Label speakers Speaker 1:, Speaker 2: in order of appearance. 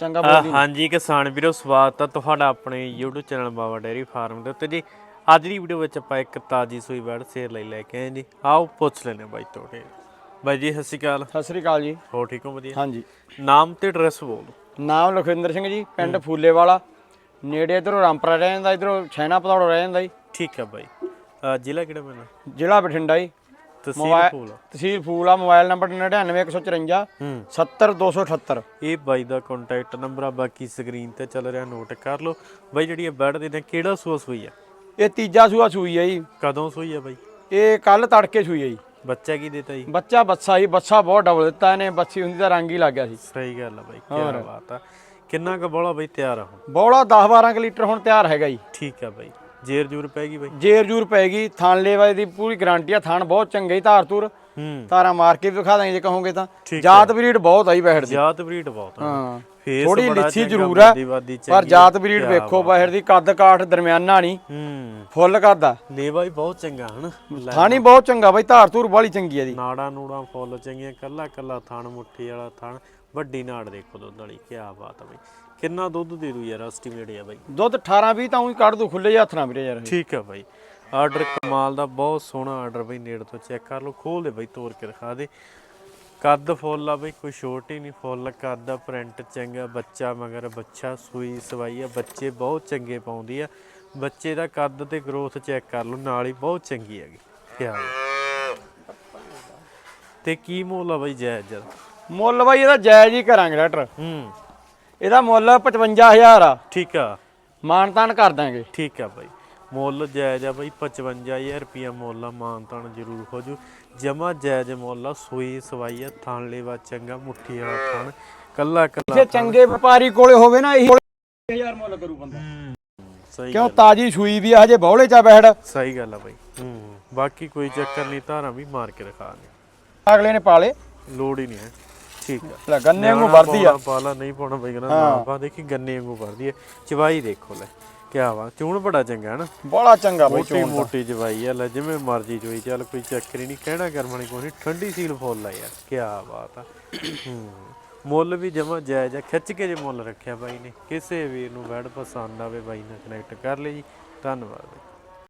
Speaker 1: ਚੰਗਾ
Speaker 2: ਅ,
Speaker 1: ਬੋਲਦੀ
Speaker 2: ਹਾਂਜੀ ਕਿਸਾਨ ਵੀਰੋ ਸਵਾਗਤ ਹੈ ਤੁਹਾਡਾ ਆਪਣੇ YouTube channel Baba dairy farm ਦੇ ਉੱਤੇ। ਜੀ ਅੱਜ ਦੀ ਵੀਡੀਓ ਵਿੱਚ ਆਪਾਂ ਇੱਕ ਤਾਜੀ ਸੂਈ ਬੈੜ ਸੇਰ ਲਈ ਲੈ ਕੇ ਆਏ ਜੀ। ਆਓ ਪੁੱਛ ਲੈਨੇ ਬਾਈ ਤੁਹਾਡੇ। ਬਾਈ ਜੀ ਸਤਿ ਸ਼੍ਰੀ ਅਕਾਲ।
Speaker 1: ਸਤਿ ਸ੍ਰੀ ਅਕਾਲ ਜੀ।
Speaker 2: ਹੋ ਠੀਕ ਹੋ? ਵਧੀਆ।
Speaker 1: ਹਾਂਜੀ।
Speaker 2: ਨਾਮ ਤੇ ਐਡਰੈਸ ਬੋਲ
Speaker 1: ਨਾਮ ਲਖਵਿੰਦਰ ਸਿੰਘ ਜੀ ਪਿੰਡ ਫੂਲੇਵਾਲਾ। ਨੇੜੇ ਇਧਰੋਂ ਰਾਮਪੁਰਾ ਰਹਿ ਜਾਂਦਾ ਇਧਰੋਂ ਛੈਣਾ ਪਤੌੜ ਰਹਿ ਜਾਂਦਾ ਜੀ।
Speaker 2: ਠੀਕ ਹੈ ਬਾਈ। ਜ਼ਿਲ੍ਹਾ ਕਿਹੜਾ ਪੈਂਦਾ?
Speaker 1: ਜ਼ਿਲ੍ਹਾ ਬਠਿੰਡਾ ਜੀ।
Speaker 2: ਤਹਿਸੀਲ
Speaker 1: ਮੋਬਾਈਲ
Speaker 2: ਫੂਲ।
Speaker 1: ਤਹਿਸੀਲ ਫੂਲਾ ਮੋਬਾਈਲ ਨੰਬਰ 99154
Speaker 2: ਹੂੰ।
Speaker 1: 70278
Speaker 2: ਇਹ ਬਾਈ ਦਾ ਕੰਟੈਕਟ ਨੰਬਰ ਆ ਬਾਕੀ ਸਕਰੀਨ ਤੇ ਚੱਲ ਰਿਹਾ ਨੋਟ ਕਰ ਲਓ। ਬਾਈ ਜਿਹੜੀ ਇਹ ਬੈੜ ਦੇ ਨੇ ਕਿਹੜਾ ਸੂਆ ਸੂਈ ਆ?
Speaker 1: ਇਹ ਤੀਜਾ ਸੂਆ ਸੂਈ ਹੈ ਜੀ।
Speaker 2: ਕਦੋਂ ਸੂਈ ਆ ਬਾਈ?
Speaker 1: ਇਹ ਕੱਲ ਤੜਕੇ ਸੂਈ ਹੈ ਜੀ।
Speaker 2: ਬੱਚਾ ਕੀ ਦਿੱਤਾ ਜੀ?
Speaker 1: ਬੱਚਾ ਬੱਸਾ ਜੀ ਬੱਸਾ ਬਹੁਤ ਡਬਲ ਦਿੱਤਾ ਇਹਨੇ ਬੱਸੀ ਹੁੰਦੀ ਤਾਂ ਰੰਗ ਹੀ ਲੱਗ ਗਿਆ ਸੀ।
Speaker 2: ਸਹੀ ਗੱਲ ਆ ਬਾਈ ਕੀ ਬਾਤ ਆ। ਕਿੰਨਾ ਕੁ ਬੋਲਾ ਬਾਈ ਤਿਆਰ ਆ ਹੁਣ?
Speaker 1: ਬੌਲਾ 10 12 ਲੀਟਰ ਹੁਣ ਤਿਆਰ ਹੈਗਾ ਜੀ।
Speaker 2: ਠੀਕ ਆ ਬਾਈ। ਜੇਰ ਜੂਰ ਪੈ ਗਈ ਬਾਈ।
Speaker 1: ਜੇਰ ਜੂਰ ਪੈਗੀ ਥਾਣ ਲੇਵਾ ਦੀ ਪੂਰੀ ਗਾਰੰਟੀ ਆ ਥਾਣ ਬਹੁਤ ਚੰਗੇ ਹੀ ਧਾਰ
Speaker 2: ਹੂੰ।
Speaker 1: ਤਾਰਾ ਮਾਰ ਕੇ ਵੀ ਵਿਖਾ ਦਾਂਗੇ ਜੇ ਕਹੋਗੇ ਤਾਂ। ਜਾਤ ਬਰੀਡ ਬਹੁਤ ਆਈ ਬਹਿੜ ਦੀ।
Speaker 2: ਜਾਤ ਬਰੀਡ ਬਹੁਤ
Speaker 1: ਹਾਂ।
Speaker 2: ਫੇਸ
Speaker 1: ਥੋੜੀ
Speaker 2: ਚੰਗਾ,
Speaker 1: ਜ਼ਰੂਰ ਆ ਪਰ ਜਾਤ ਬਰੀਡ ਵੇਖੋ ਬਹਿੜ ਦੀ ਕੱਦ ਕਾਠ ਦਰਮਿਆਨਾ ਨਹੀਂ।
Speaker 2: ਹੂੰ।
Speaker 1: ਫੁੱਲ ਕੱਦ ਆ।
Speaker 2: ਲੇਵਾ ਵੀ ਬਹੁਤ ਚੰਗਾ ਹਨ?
Speaker 1: ਥਾਣੀ ਬਹੁਤ ਚੰਗਾ ਬਾਈ ਧਾਰ ਧੂਰ ਬਾਲੀ ਚੰਗੀ ਆ ਦੀ
Speaker 2: ਨਾੜਾਂ ਨੂੜਾਂ ਫੁੱਲ ਚੰਗੀਆਂ ਕੱਲਾ ਕੱਲਾ ਥਣ ਮੁੱਠੀ ਵਾਲਾ ਥਣ। ਵੱਡੀ ਨਾੜ ਦੇਖੋ ਦੁੱਧ ਵਾਲੀ ਕੀ ਬਾਤ ਆ ਬਾਈ। ਕਿੰਨਾ ਦੁੱਧ ਦੇ ਦੂ ਯਾਰ ਐਸਟੀਮੇਟ ਆ ਬਾਈ।
Speaker 1: ਦੁੱਧ 18 20 ਤਾਂ ਉਹੀ ਕੱਢ ਦੂ ਖੁੱਲੇ ਹੱਥ ਨਾਲ ਵੀਰੇ ਯਾਰ ਇਹ।
Speaker 2: ਠੀਕ ਆ ਬਾਈ। ਆਰਡਰ ਕਮਾਲ ਦਾ ਬਹੁਤ ਸੋਹਣਾ ਆਰਡਰ ਬਈ ਨੇੜ ਤੋਂ ਚੈੱਕ ਕਰ ਲਓ ਖੋਲ ਦੇ ਬਾਈ ਤੋੜ ਕੇ ਦਿਖਾ ਦੇ। ਕੱਦ ਫੁੱਲ ਆ ਬਈ ਕੋਈ ਛੋਟ ਹੀ ਨਹੀਂ ਫੁੱਲ ਕੱਦ ਆ ਪ੍ਰਿੰਟ ਚੰਗਾ ਬੱਚਾ ਮਗਰ ਬੱਚਾ ਸੂਈ ਸਵਾਈ ਆ ਬੱਚੇ ਬਹੁਤ ਚੰਗੇ ਪਾਉਂਦੀ ਆ। ਬੱਚੇ ਦਾ ਕੱਦ ਤੇ ਗਰੋਥ ਚੈੱਕ ਕਰ ਲਓ ਨਾਲ ਹੀ ਬਹੁਤ ਚੰਗੀ ਹੈਗੀ। ਖਿਆਲ ਤੇ ਕੀ ਮੁੱਲ ਆ ਬਈ ਜਾਇਜ਼ ਜਦ
Speaker 1: ਮੁੱਲ ਬਾਈ ਇਹਦਾ ਜਾਇਜ਼ ਹੀ ਕਰਾਂਗੇ ਡਾਕਟਰ।
Speaker 2: ਹੂੰ।
Speaker 1: ਇਹਦਾ ਮੁੱਲ 55000 ਆ।
Speaker 2: ਠੀਕ ਆ।
Speaker 1: ਮਾਨਤਾਨ ਕਰ ਦਾਂਗੇ।
Speaker 2: ਠੀਕ ਆ ਬਾਈ। ਮੁੱਲ ਜਾਇਜ਼ ਆ ਬਾਈ 55000 ਰੁਪਿਆ ਮੁੱਲ ਆ ਮਾਨਤਾਨ ਜ਼ਰੂਰ ਹੋ ਜੂ। ਜਮਾ ਜਾਇਜ਼ ਮੁੱਲ ਆ ਸੂਈ ਸਵਾਈ ਆ ਥਣ ਲੈਵਾ ਚੰਗਾ ਮੁੱਠੀ ਵਾਲਾ ਥਣ ਕੱਲਾ ਕੱਲਾ
Speaker 1: ਜੇ ਚੰਗੇ ਵਪਾਰੀ ਕੋਲੇ ਹੋਵੇ ਨਾ ਇਹੀ 1000 ਮੁੱਲ ਕਰੂ ਬੰਦਾ।
Speaker 2: ਸਹੀ
Speaker 1: ਕਿਉਂ ਤਾਜੀ ਸੂਈ ਵੀ ਆ ਹਜੇ ਬੌਲੇ ਚਾ ਬਹਿੜ।
Speaker 2: ਸਹੀ ਗੱਲ ਆ ਬਾਈ। ਹੂੰ ਬਾਕੀ ਕੋਈ ਚੱਕਰ ਨਹੀਂ ਧਾਰਾਂ ਵੀ ਮਾਰ ਕੇ ਦੇ
Speaker 1: ਅਗਲੇ ਨੇ ਪਾਲੇ
Speaker 2: ਲੋੜ ਹੀ ਨਹੀਂ ਹੈ। ਠੀਕ ਆ।
Speaker 1: ਲੈ ਗੰਨੇ ਨੂੰ
Speaker 2: ਨਿਆਣਾ
Speaker 1: ਵਰਦੀ ਆ।
Speaker 2: ਪਾਉਣਾ, ਪਾਲਾ ਨਹੀਂ ਪਾਉਣਾ ਬਈ ਕਹਿੰਦਾ ਨਾ ਪਾ ਦੇਖੀ ਗੰਨੇ ਵਾਂਗੂ ਵਰਦੀ ਹੈ ਚਵਾਈ ਦੇਖੋ ਲੈ ਕਿਆ ਵਾ ਚੂਣ ਬੜਾ ਚੰਗਾ ਹੈ ਨਾ।
Speaker 1: ਬੜਾ ਚੰਗਾ ਬਾਈ
Speaker 2: ਮੋਟੀ ਮੋਟੀ ਜਵਾਈ ਆ ਲੈ ਜਿਵੇਂ ਮਰਜ਼ੀ ਜਵਾਈ ਚੱਲ ਕੋਈ ਚੱਕਰ ਹੀ ਨਹੀਂ ਕਹਿਣਾ ਕਰਮਣੀ ਕੋਈ ਨਹੀਂ ਠੰਡੀ ਸੀਲ ਫੁੱਲ ਆ ਯਾਰ ਕੀ ਬਾਤ ਆ। ਮੁੱਲ ਵੀ ਜਮਾ ਜਾਇਜ਼ ਆ ਖਿੱਚ ਕੇ ਜੇ ਮੁੱਲ ਰੱਖਿਆ ਬਾਈ ਨੇ ਕਿਸੇ ਵੀਰ ਨੂੰ ਵੈੜ ਪਸੰਦ ਆਵੇ ਬਾਈ ਨਾਲ ਕਨੈਕਟ ਕਰ ਲਈ ਧੰਨਵਾਦ।